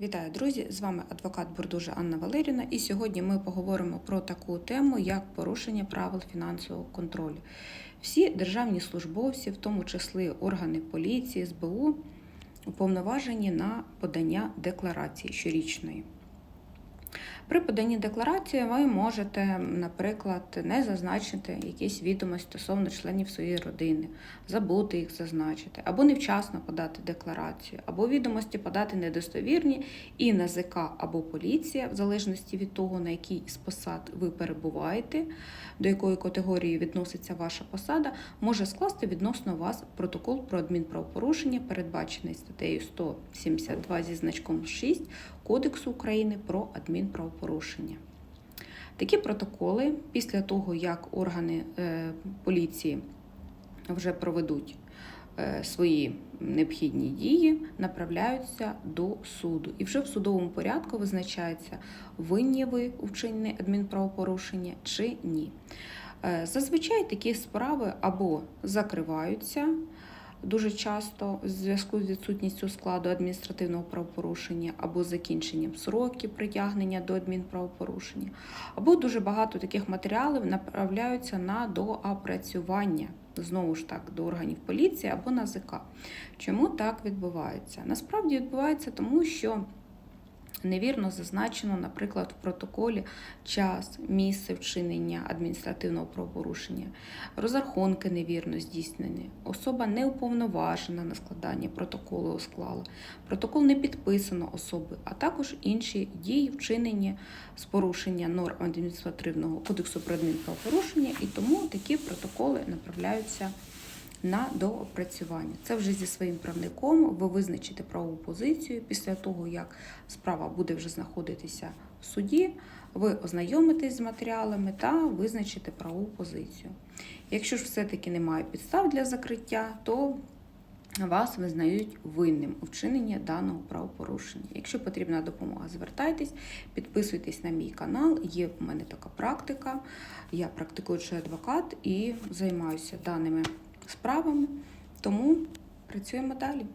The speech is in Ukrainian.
Вітаю, друзі! З вами адвокат Бурдужа Анна Валеріна, і сьогодні ми поговоримо про таку тему, як порушення правил фінансового контролю. Всі державні службовці, в тому числі органи поліції, СБУ, уповноважені на подання декларації щорічної. При поданні декларації ви можете, наприклад, не зазначити якісь відомості стосовно членів своєї родини, забути їх зазначити, або невчасно подати декларацію, або відомості подати недостовірні, і НАЗК або поліція, в залежності від того, на якій з посад ви перебуваєте, до якої категорії відноситься ваша посада, може скласти відносно вас протокол про адмінправопорушення, передбачений статтею 172 зі значком 6 Кодексу України про адмінправопорушення. Такі протоколи після того, як органи е, поліції вже проведуть е, свої необхідні дії, направляються до суду. І вже в судовому порядку визначається, винні ви у вчиненні адмінправопорушення чи ні. Е, Зазвичай такі справи або закриваються дуже часто в зв'язку з відсутністю складу адміністративного правопорушення або закінченням сроків притягнення до адмінправопорушення, або дуже багато таких матеріалів направляються на доопрацювання. Знову ж так, до органів поліції або НАЗК. Чому так відбувається? Насправді відбувається тому, що невірно зазначено, наприклад, в протоколі час, місце вчинення адміністративного правопорушення, розрахунки невірно здійснені, особа не уповноважена на складання протоколу склала, протокол не підписано особи, а також інші дії вчинені з порушення норм адміністративного кодексу про адмінправопорушення, і тому такі протоколи направляються на доопрацювання. Це вже зі своїм правником ви визначите правову позицію. Після того, як справа буде вже знаходитися в суді, ви ознайомитесь з матеріалами та визначите правову позицію. Якщо ж все-таки немає підстав для закриття, то вас визнають винним у вчиненні даного правопорушення. Якщо потрібна допомога, звертайтесь, підписуйтесь на мій канал. Є в мене така практика. Я практикуючий адвокат і займаюся даними справами. Тому працюємо далі.